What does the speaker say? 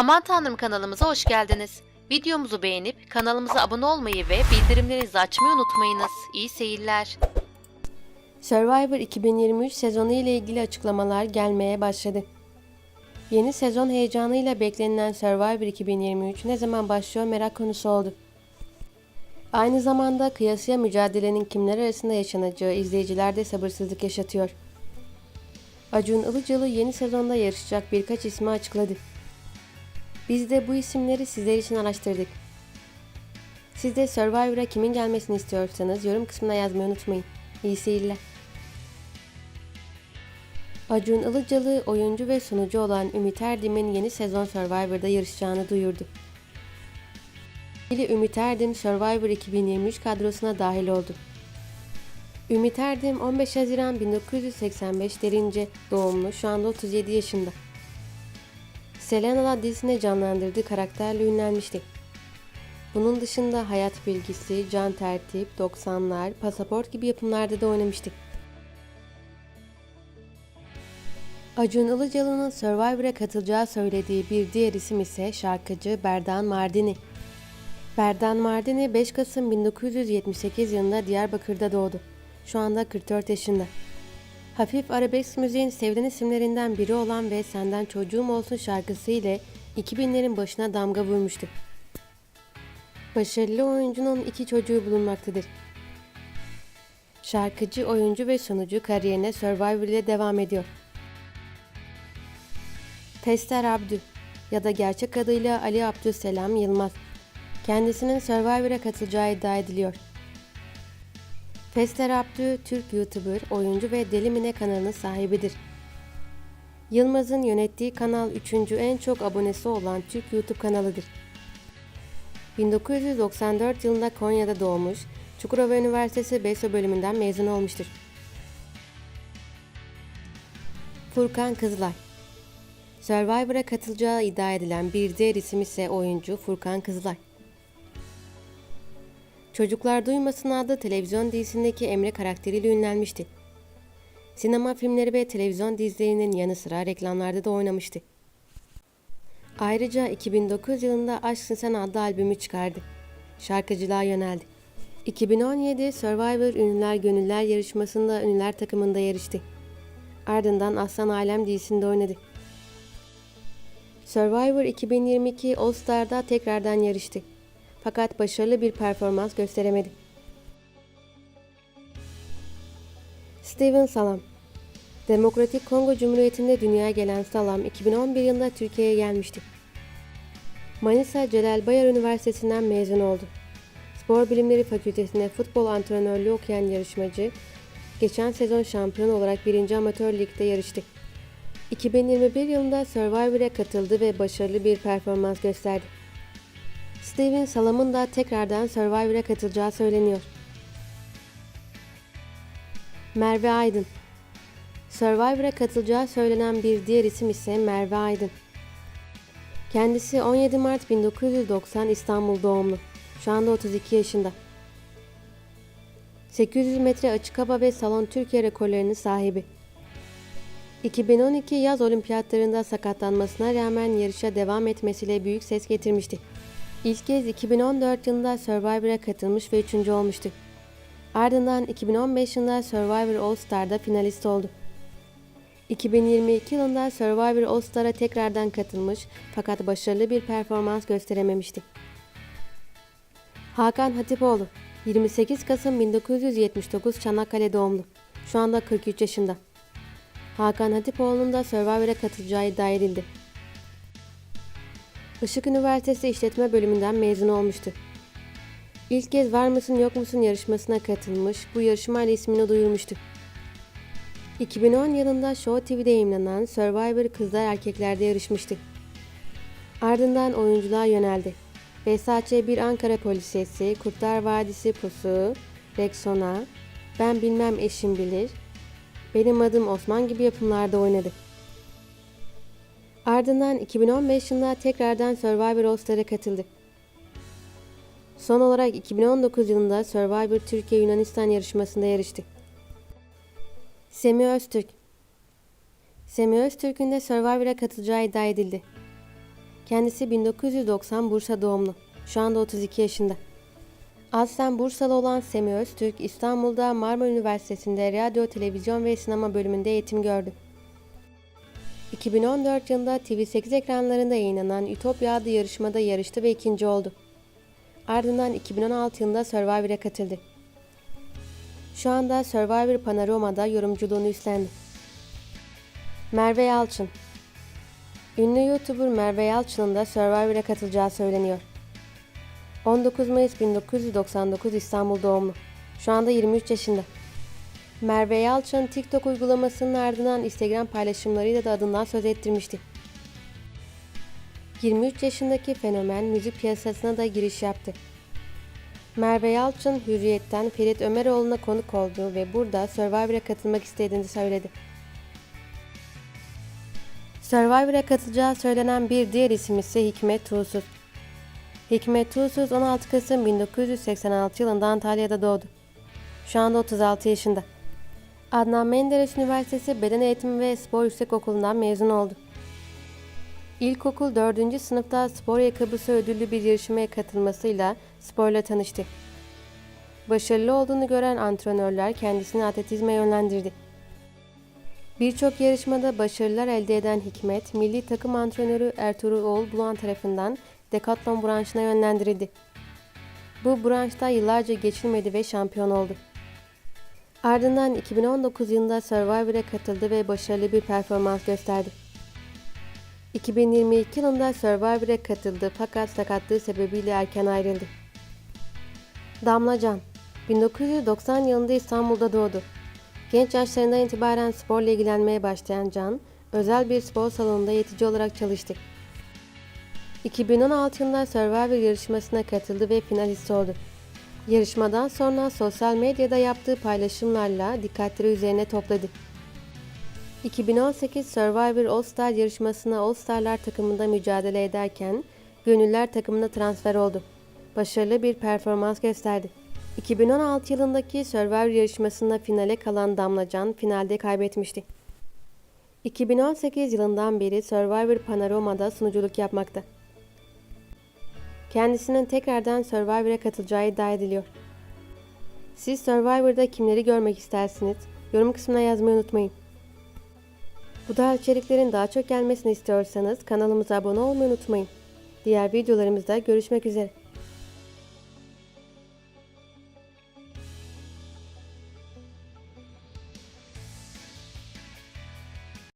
Aman Tanrım kanalımıza hoş geldiniz. Videomuzu beğenip kanalımıza abone olmayı ve bildirimlerinizi açmayı unutmayınız. İyi seyirler. Survivor 2023 sezonu ile ilgili açıklamalar gelmeye başladı. Yeni sezon heyecanıyla beklenilen Survivor 2023 ne zaman başlıyor merak konusu oldu. Aynı zamanda kıyasıya mücadelenin kimler arasında yaşanacağı izleyicilerde sabırsızlık yaşatıyor. Acun Ilıcalı yeni sezonda yarışacak birkaç ismi açıkladı. Biz de bu isimleri sizler için araştırdık. Siz de Survivor'a kimin gelmesini istiyorsanız yorum kısmına yazmayı unutmayın. İyi seyirler. Acun Ilıcalı oyuncu ve sunucu olan Ümit Erdem'in yeni sezon Survivor'da yarışacağını duyurdu. İli Ümit Erdem Survivor 2023 kadrosuna dahil oldu. Ümit Erdem 15 Haziran 1985 derince doğumlu, şu anda 37 yaşında. Selena dizisinde canlandırdığı karakterle ünlenmişti. Bunun dışında hayat bilgisi, can tertip, 90'lar, pasaport gibi yapımlarda da oynamıştı. Acun Ilıcalı'nın Survivor'a katılacağı söylediği bir diğer isim ise şarkıcı Berdan Mardini. Berdan Mardini 5 Kasım 1978 yılında Diyarbakır'da doğdu. Şu anda 44 yaşında. Hafif arabesk müziğin sevilen isimlerinden biri olan ve Senden Çocuğum Olsun şarkısı ile 2000'lerin başına damga vurmuştu. Başarılı oyuncunun iki çocuğu bulunmaktadır. Şarkıcı, oyuncu ve sunucu kariyerine Survivor ile devam ediyor. Tester Abdü ya da gerçek adıyla Ali Abdüselam Yılmaz. Kendisinin Survivor'a katılacağı iddia ediliyor. Tester Abdü, Türk YouTuber, oyuncu ve Deli Mine kanalının sahibidir. Yılmaz'ın yönettiği kanal 3. en çok abonesi olan Türk YouTube kanalıdır. 1994 yılında Konya'da doğmuş, Çukurova Üniversitesi BESO bölümünden mezun olmuştur. Furkan Kızılay Survivor'a katılacağı iddia edilen bir diğer isim ise oyuncu Furkan Kızılay. Çocuklar Duymasın adlı televizyon dizisindeki Emre karakteriyle ünlenmişti. Sinema filmleri ve televizyon dizilerinin yanı sıra reklamlarda da oynamıştı. Ayrıca 2009 yılında Aşksın Sen adlı albümü çıkardı. Şarkıcılığa yöneldi. 2017 Survivor Ünlüler Gönüller yarışmasında ünlüler takımında yarıştı. Ardından Aslan Alem dizisinde oynadı. Survivor 2022 All Star'da tekrardan yarıştı. Fakat başarılı bir performans gösteremedi. Steven Salam Demokratik Kongo Cumhuriyeti'nde dünyaya gelen Salam 2011 yılında Türkiye'ye gelmişti. Manisa Celal Bayar Üniversitesi'nden mezun oldu. Spor Bilimleri Fakültesi'nde futbol antrenörlüğü okuyan yarışmacı, geçen sezon şampiyon olarak 1. Amatör Lig'de yarıştı. 2021 yılında Survivor'a katıldı ve başarılı bir performans gösterdi. Steven Salam'ın da tekrardan Survivor'a katılacağı söyleniyor. Merve Aydın Survivor'a katılacağı söylenen bir diğer isim ise Merve Aydın. Kendisi 17 Mart 1990 İstanbul doğumlu. Şu anda 32 yaşında. 800 metre açık hava ve salon Türkiye rekorlarının sahibi. 2012 yaz olimpiyatlarında sakatlanmasına rağmen yarışa devam etmesiyle büyük ses getirmişti. İlk kez 2014 yılında Survivor'a katılmış ve üçüncü olmuştu. Ardından 2015 yılında Survivor All Star'da finalist oldu. 2022 yılında Survivor All Star'a tekrardan katılmış fakat başarılı bir performans gösterememişti. Hakan Hatipoğlu 28 Kasım 1979 Çanakkale doğumlu. Şu anda 43 yaşında. Hakan Hatipoğlu'nun da Survivor'a katılacağı iddia edildi. Işık Üniversitesi İşletme Bölümünden mezun olmuştu. İlk kez Var mısın yok musun yarışmasına katılmış, bu yarışmayla ismini duyurmuştu. 2010 yılında Show TV'de yayınlanan Survivor Kızlar Erkekler'de yarışmıştı. Ardından oyunculuğa yöneldi. Versace bir Ankara Polisiyesi, Kurtlar Vadisi Pusu, Rexona, Ben Bilmem Eşim Bilir, Benim Adım Osman gibi yapımlarda oynadı. Ardından 2015 yılında tekrardan Survivor All Star'a katıldı. Son olarak 2019 yılında Survivor Türkiye Yunanistan yarışmasında yarıştı. Semih Öztürk Semih Öztürk'ün de Survivor'a katılacağı iddia edildi. Kendisi 1990 Bursa doğumlu. Şu anda 32 yaşında. Aslen Bursalı olan Semih Öztürk, İstanbul'da Marmara Üniversitesi'nde radyo, televizyon ve sinema bölümünde eğitim gördü. 2014 yılında TV8 ekranlarında yayınlanan Ütopya adlı yarışmada yarıştı ve ikinci oldu. Ardından 2016 yılında Survivor'a katıldı. Şu anda Survivor Panorama'da yorumculuğunu üstlendi. Merve Yalçın Ünlü YouTuber Merve Yalçın'ın da Survivor'a katılacağı söyleniyor. 19 Mayıs 1999 İstanbul doğumlu. Şu anda 23 yaşında. Merve Yalçın TikTok uygulamasının ardından Instagram paylaşımlarıyla da adından söz ettirmişti. 23 yaşındaki fenomen müzik piyasasına da giriş yaptı. Merve Yalçın Hürriyet'ten Ferit Ömeroğlu'na konuk oldu ve burada Survivor'a katılmak istediğini söyledi. Survivor'a katılacağı söylenen bir diğer isim ise Hikmet Tuğsuz. Hikmet Tuğsuz 16 Kasım 1986 yılında Antalya'da doğdu. Şu anda 36 yaşında. Adnan Menderes Üniversitesi Beden Eğitimi ve Spor Yüksekokulu'ndan mezun oldu. İlkokul 4. sınıfta spor ayakkabısı ödüllü bir yarışmaya katılmasıyla sporla tanıştı. Başarılı olduğunu gören antrenörler kendisini atletizme yönlendirdi. Birçok yarışmada başarılar elde eden Hikmet, milli takım antrenörü Ertuğrul Oğul Bulan tarafından Decathlon branşına yönlendirildi. Bu branşta yıllarca geçilmedi ve şampiyon oldu. Ardından 2019 yılında Survivor'a katıldı ve başarılı bir performans gösterdi. 2022 yılında Survivor'a katıldı fakat sakatlığı sebebiyle erken ayrıldı. Damla Can 1990 yılında İstanbul'da doğdu. Genç yaşlarından itibaren sporla ilgilenmeye başlayan Can, özel bir spor salonunda eğitici olarak çalıştı. 2016 yılında Survivor yarışmasına katıldı ve finalist oldu. Yarışmadan sonra sosyal medyada yaptığı paylaşımlarla dikkatleri üzerine topladı. 2018 Survivor All Star yarışmasına All Starlar takımında mücadele ederken Gönüller takımına transfer oldu. Başarılı bir performans gösterdi. 2016 yılındaki Survivor yarışmasında finale kalan Damlacan finalde kaybetmişti. 2018 yılından beri Survivor Panorama'da sunuculuk yapmakta. Kendisinin tekrardan Survivor'a katılacağı iddia ediliyor. Siz Survivor'da kimleri görmek istersiniz? Yorum kısmına yazmayı unutmayın. Bu tarz içeriklerin daha çok gelmesini istiyorsanız kanalımıza abone olmayı unutmayın. Diğer videolarımızda görüşmek üzere.